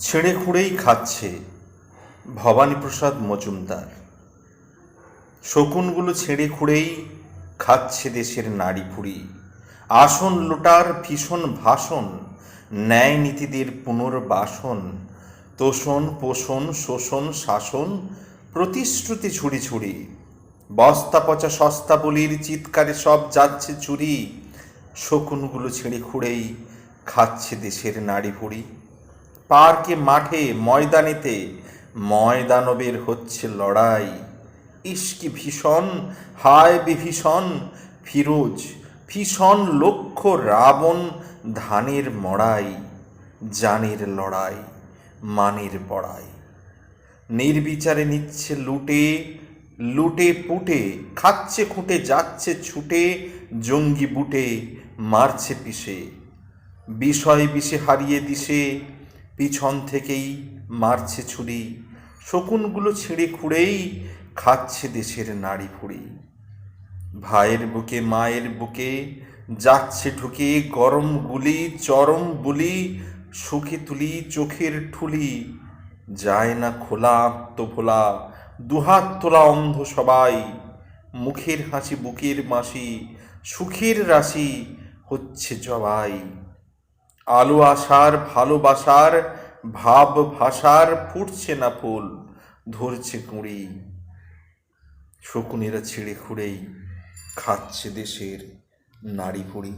ছেড়ে খুঁড়েই খাচ্ছে ভবানীপ্রসাদ মজুমদার। শকুনগুলো ছেড়ে খুঁড়েই খাচ্ছে দেশের নারী ভুড়ি। আসন লোটার ভীষণ ভাষণ, ন্যায় নীতিদের পুনর্বাসন, তোষণ, পোষণ, শোষণ, শাসন, প্রতিশ্রুতি ছুড়ি ছুড়ি। বস্তা পচা সস্তা বলির চিৎকারে সব যাচ্ছে চুরি। শকুনগুলো ছেড়ে খুঁড়েই খাচ্ছে দেশের নারী ভুড়ি। পার্কে, মাঠে, ময়দানেতে। ময়দানবের হচ্ছে লড়াই। ইস্কি ভীষণ, হায় বিভীষণ, ফিরোজ, ভীষণ লক্ষ্য রাবণ ধানের মড়াই, জানের লড়াই, মানের বড়াই। নির্বিচারে নিচ্ছে লুটে লুটে পুটে, খাচ্ছে খুঁটে, যাচ্ছে ছুটে, জঙ্গি বুটে, মারছে পিষে। বিষয় বিষে হারিয়ে দিশে পিছন থেকেই মারছে ছুরি। শকুনগুলো ছিঁড়ে খুঁড়েই খাচ্ছে দেশের নাড়ি ফুড়ি। ভাইয়ের বুকে, মায়ের বুকে যাচ্ছে ঢুকে গরম গুলি, চরম বুলি, সুখে তুলি, চোখের ঠুলি। যায় না খোলা আত্মভোলা দুহাত তোলা অন্ধ সবাই। মুখের হাসি, বুকের মাসি, সুখের রাশি হচ্ছে জবাই। আলো আসার ভালোবাসার ভাব ভাষার ফুটছে না ফুল, ধরছে কুঁড়ি। শকুনেরা ছিঁড়ে খুঁড়েই খাচ্ছে দেশের নারী ভুড়ি